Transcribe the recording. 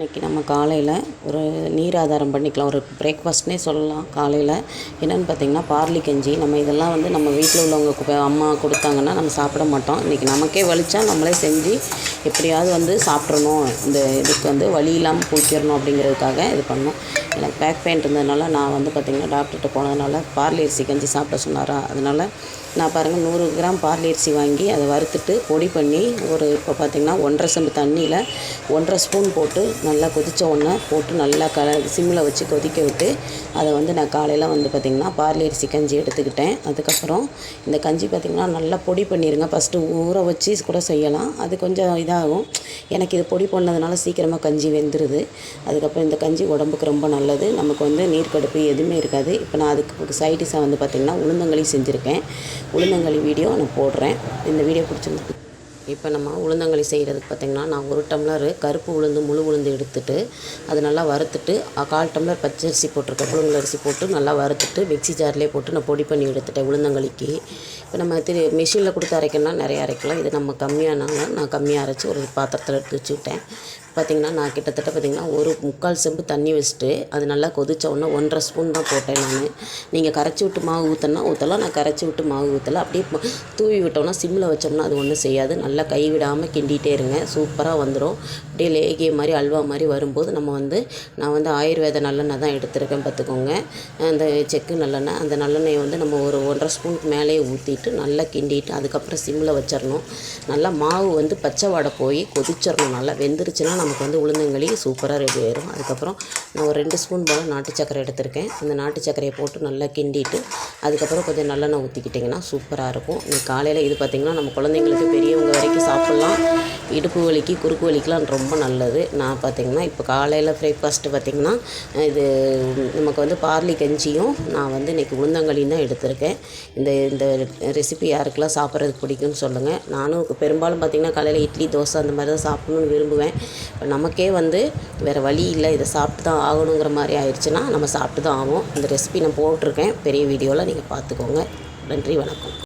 இன்றைக்கி நம்ம காலையில் ஒரு நீர் ஆதாரம் பண்ணிக்கலாம். ஒரு பிரேக்ஃபாஸ்ட்னே சொல்லலாம். காலையில் என்னென்னு பார்த்தீங்கன்னா பார்லி கஞ்சி நம்ம இதெல்லாம் வந்து நம்ம வீட்டில் உள்ளவங்க கு- அம்மா கொடுத்தாங்கன்னா நம்ம சாப்பிட மாட்டோம். இன்றைக்கி நமக்கே வலிச்சா நம்மளே செஞ்சு எப்படியாவது வந்து சாப்பிட்றணும் இந்த இதுக்கு வந்து வலி இல்லாமல் குளிக்கிறணும் அப்படிங்கிறதுக்காக இது பண்ணோம். எனக்கு பேக் பெயின் இருந்ததுனால நான் வந்து பார்த்திங்கன்னா டாக்டர்கிட்ட போனதுனால பார்லி அரிசி கஞ்சி சாப்பிட சொன்னாரா? அதனால் நான் பாருங்கள் நூறு கிராம் பார்லி அரிசி வாங்கி அதை வறுத்துட்டு பொடி பண்ணி ஒரு இப்போ பார்த்திங்கன்னா ஒன்றரை செம்பு தண்ணியில் ஒன்றரை ஸ்பூன் போட்டு நல்லா கொதித்த உடனே போட்டு நல்லா க சிம்மில் வச்சு கொதிக்க விட்டு அதை வந்து நான் காலையில் வந்து பார்த்திங்கன்னா பார்லி அரிசி கஞ்சி எடுத்துக்கிட்டேன். அதுக்கப்புறம் இந்த கஞ்சி பார்த்திங்கன்னா நல்லா பொடி பண்ணிடுங்க ஃபஸ்ட்டு ஊற வச்சு கூட செய்யலாம். அது கொஞ்சம் இதாகும். எனக்கு இது பொடி பண்ணதுனால சீக்கிரமாக கஞ்சி வெந்துடுது அதுக்கப்புறம் இந்த கஞ்சி உடம்புக்கு ரொம்ப நல்லது நமக்கு வந்து நீர்க்கடுப்பு எதுவுமே இருக்காது. இப்போ நான் அதுக்கு சைடிஷாக வந்து பார்த்திங்கன்னா உளுந்தங்களி செஞ்சுருக்கேன். உளுந்தங்களி வீடியோ நான் போடுறேன். இந்த வீடியோ பிடிச்சிருந்து இப்போ நம்ம உளுந்தங்களி செய்கிறதுக்கு பார்த்திங்கன்னா நான் ஒரு டம்ளர் கருப்பு உளுந்து முழு உளுந்து எடுத்துட்டு அது நல்லா வறுத்துட்டு கால் டம்ளர் பச்சரிசி போட்டிருக்கேன். புழுங்கல் அரிசி போட்டு நல்லா வறுத்துட்டு மிக்ஸி ஜார்லேயே போட்டு நான் பொடி பண்ணி எடுத்துட்டேன் உளுந்தங்களிக்கு. இப்போ நம்ம திரு மிஷினில் கொடுத்து அரைக்கணும்னா நிறைய அரைக்கலாம். இது நம்ம கம்மியானாங்க நான் கம்மியாக அரைச்சி ஒரு பாத்திரத்தில் எடுத்து வச்சுக்கிட்டேன். பார்த்திங்கன்னா நான் கிட்டத்தட்ட பார்த்திங்கன்னா ஒரு முக்கால் செம்பு தண்ணி வச்சுட்டு அது நல்லா கொதித்த உடனே ஒன்றரை ஸ்பூன் தான் போட்டேன் நான். நீங்கள் கரைச்சி விட்டு மாவு ஊற்றினா ஊற்றலாம் நான் கரைச்சி விட்டு மாவு ஊற்றலாம் அப்படியே தூவி விட்டோம்னா சிம்மில் வச்சோம்னா அது ஒன்றும் செய்யாது. நல்லா நல்லா கைவிடாமல் கிண்டிகிட்டே இருங்க. சூப்பராக வந்துடும் அப்படியே லேகிய மாதிரி அல்வா மாதிரி வரும்போது நம்ம வந்து நான் வந்து ஆயுர்வேத நல்லெண்ணெய் தான் எடுத்திருக்கேன் பார்த்துக்கோங்க. அந்த செக்கு நல்லெண்ணெய் அந்த நல்லெண்ணெயை வந்து நம்ம ஒரு ஒன்றரை ஸ்பூனுக்கு மேலேயே ஊற்றிட்டு நல்லா கிண்டிட்டு அதுக்கப்புறம் சிம்மில் வச்சிடணும் நல்லா மாவு வந்து பச்சை வாடை போய் கொதிச்சிடணும் நல்லா வெந்துருச்சுன்னா நமக்கு வந்து உளுந்தங்களி சூப்பராக ரெடி ஆயிடும் அதுக்கப்புறம் நான் ஒரு ரெண்டு ஸ்பூன் போல் நாட்டு சக்கரை எடுத்திருக்கேன். அந்த நாட்டு சக்கரையை போட்டு நல்லா கிண்டிட்டு அதுக்கப்புறம் கொஞ்சம் நல்லெண்ணெய் ஊற்றிக்கிட்டிங்கன்னா சூப்பராக இருக்கும். இன்னைக்கு காலையில் இது பார்த்திங்கன்னா நம்ம குழந்தைங்களுக்கு பெரியவங்க வரைக்கும் சாப்பிட்லாம். இடுப்பு வலிக்கு குறுக்கு வலிக்கெலாம் ரொம்ப நல்லது. நான் பார்த்திங்கன்னா இப்போ காலையில் பிரேக்ஃபாஸ்ட்டு பார்த்திங்கன்னா இது நமக்கு வந்து பார்லி கஞ்சியும் நான் வந்து இன்றைக்கி உளுந்தங்களியும் தான் எடுத்திருக்கேன். இந்த இந்த ரெசிபி யாருக்கெல்லாம் சாப்பிட்றதுக்கு பிடிக்கும்னு சொல்லுங்கள் நானும் பெரும்பாலும் பார்த்திங்கன்னா காலையில் இட்லி தோசை அந்த மாதிரி தான் சாப்பிட்ணுன்னு விரும்புவேன். இப்போ நமக்கே வந்து வேறு வழி இல்லை. இதை சாப்பிட்டு தான் ஆகணுங்கிற மாதிரி ஆயிடுச்சுன்னா நம்ம சாப்பிட்டு தான் ஆகும் இந்த ரெசிபி நான் போட்டிருக்கேன். பெரிய வீடியோவில் நீங்கள் பார்த்துக்கோங்க. நன்றி வணக்கம்.